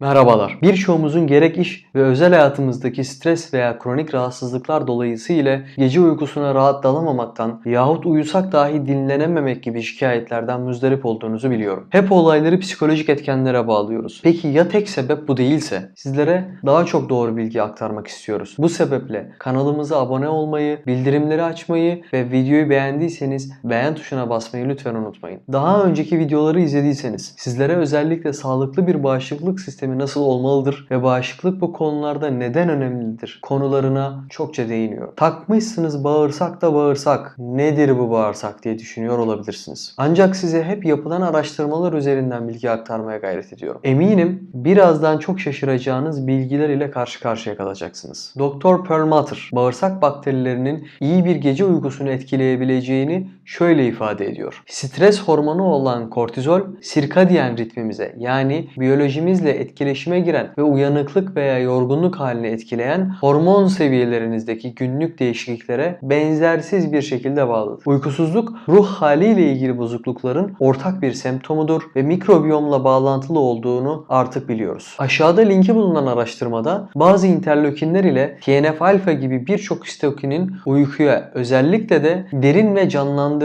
Merhabalar. Birçoğumuzun gerek iş ve özel hayatımızdaki stres veya kronik rahatsızlıklar dolayısıyla gece uykusuna rahat dalamamaktan yahut uyusak dahi dinlenememek gibi şikayetlerden müzdarip olduğunuzu biliyorum. Hep olayları psikolojik etkenlere bağlıyoruz. Peki ya tek sebep bu değilse? Sizlere daha çok doğru bilgi aktarmak istiyoruz. Bu sebeple kanalımıza abone olmayı, bildirimleri açmayı ve videoyu beğendiyseniz beğen tuşuna basmayı lütfen unutmayın. Daha önceki videoları izlediyseniz sizlere özellikle sağlıklı bir bağışıklık sistemi nasıl olmalıdır ve bağışıklık bu konularda neden önemlidir konularına çokça değiniyor. Takmışsınız bağırsak da bağırsak. Nedir bu bağırsak diye düşünüyor olabilirsiniz. Ancak size hep yapılan araştırmalar üzerinden bilgi aktarmaya gayret ediyorum. Eminim birazdan çok şaşıracağınız bilgiler ile karşı karşıya kalacaksınız. Doktor Perlmutter bağırsak bakterilerinin iyi bir gece uykusunu etkileyebileceğini şöyle ifade ediyor. Stres hormonu olan kortizol sirkadiyen ritmimize yani biyolojimizle etkileşime giren ve uyanıklık veya yorgunluk halini etkileyen hormon seviyelerinizdeki günlük değişikliklere benzersiz bir şekilde bağlıdır. Uykusuzluk ruh haliyle ilgili bozuklukların ortak bir semptomudur ve mikrobiyomla bağlantılı olduğunu artık biliyoruz. Aşağıda linki bulunan araştırmada bazı interleukinler ile TNF-alfa gibi birçok sitokinin uykuya özellikle de derin ve canlandırıcı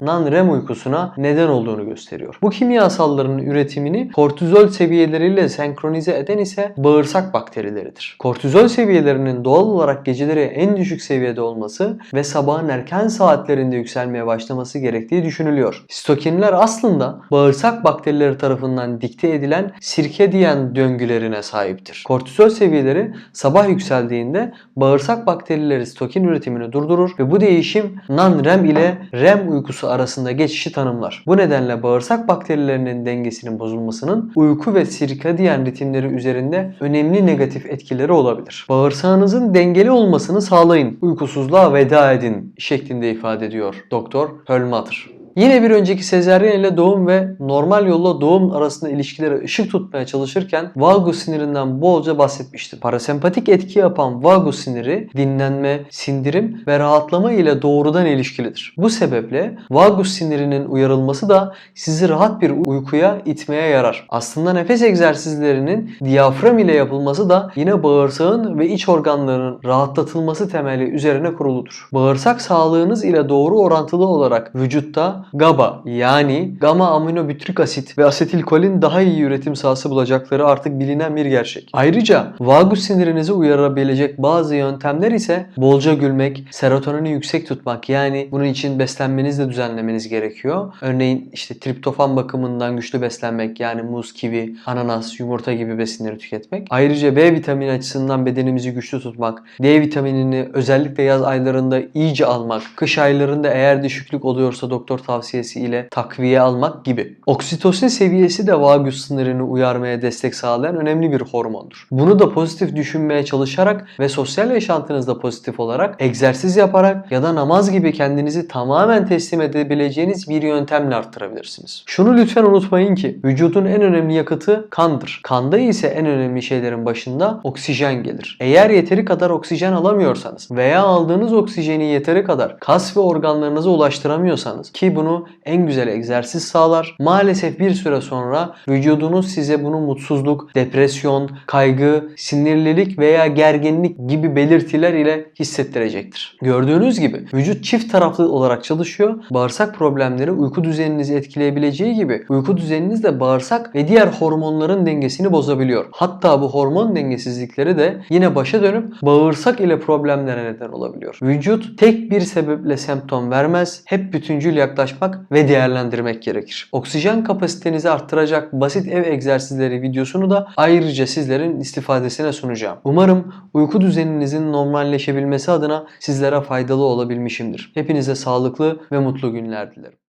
non-REM uykusuna neden olduğunu gösteriyor. Bu kimyasalların üretimini kortizol seviyeleriyle senkronize eden ise bağırsak bakterileridir. Kortizol seviyelerinin doğal olarak geceleri en düşük seviyede olması ve sabahın erken saatlerinde yükselmeye başlaması gerektiği düşünülüyor. Sitokinler aslında bağırsak bakterileri tarafından dikte edilen sirkediyen döngülerine sahiptir. Kortizol seviyeleri sabah yükseldiğinde bağırsak bakterileri sitokin üretimini durdurur ve bu değişim non-REM ile REM uykusu arasında geçişi tanımlar. Bu nedenle bağırsak bakterilerinin dengesinin bozulmasının uyku ve sirkadiyen ritimleri üzerinde önemli negatif etkileri olabilir. Bağırsağınızın dengeli olmasını sağlayın, uykusuzluğa veda edin şeklinde ifade ediyor Doktor Perlmutter. Yine bir önceki sezeryen ile doğum ve normal yolla doğum arasında ilişkileri ışık tutmaya çalışırken vagus sinirinden bolca bahsetmiştim. Parasempatik etki yapan vagus siniri dinlenme, sindirim ve rahatlama ile doğrudan ilişkilidir. Bu sebeple vagus sinirinin uyarılması da sizi rahat bir uykuya itmeye yarar. Aslında nefes egzersizlerinin diyafram ile yapılması da yine bağırsağın ve iç organlarının rahatlatılması temeli üzerine kuruludur. Bağırsak sağlığınız ile doğru orantılı olarak vücutta GABA yani gamma aminobütrik asit ve asetilkolin daha iyi üretim sahası bulacakları artık bilinen bir gerçek. Ayrıca vagus sinirinizi uyarabilecek bazı yöntemler ise bolca gülmek, serotonini yüksek tutmak yani bunun için beslenmenizi de düzenlemeniz gerekiyor. Örneğin işte triptofan bakımından güçlü beslenmek yani muz, kivi, ananas, yumurta gibi besinleri tüketmek. Ayrıca B vitamini açısından bedenimizi güçlü tutmak, D vitaminini özellikle yaz aylarında iyice almak, kış aylarında eğer düşüklük oluyorsa doktor tavsiyesi ile takviye almak gibi. Oksitosin seviyesi de vagus sınırını uyarmaya destek sağlayan önemli bir hormondur. Bunu da pozitif düşünmeye çalışarak ve sosyal yaşantınızda pozitif olarak egzersiz yaparak ya da namaz gibi kendinizi tamamen teslim edebileceğiniz bir yöntemle arttırabilirsiniz. Şunu lütfen unutmayın ki vücudun en önemli yakıtı kandır. Kanda ise en önemli şeylerin başında oksijen gelir. Eğer yeteri kadar oksijen alamıyorsanız veya aldığınız oksijeni yeteri kadar kas ve organlarınıza ulaştıramıyorsanız ki bunu en güzel egzersiz sağlar. Maalesef bir süre sonra vücudunuz size bunu mutsuzluk, depresyon, kaygı, sinirlilik veya gerginlik gibi belirtiler ile hissettirecektir. Gördüğünüz gibi vücut çift taraflı olarak çalışıyor. Bağırsak problemleri uyku düzeninizi etkileyebileceği gibi uyku düzeniniz de bağırsak ve diğer hormonların dengesini bozabiliyor. Hatta bu hormon dengesizlikleri de yine başa dönüp bağırsak ile problemlere neden olabiliyor. Vücut tek bir sebeple semptom vermez. Hep bütüncül yaklaşmak ve değerlendirmek gerekir. Oksijen kapasitenizi arttıracak basit ev egzersizleri videosunu da ayrıca sizlerin istifadesine sunacağım. Umarım uyku düzeninizin normalleşebilmesi adına sizlere faydalı olabilmişimdir. Hepinize sağlıklı ve mutlu günler dilerim.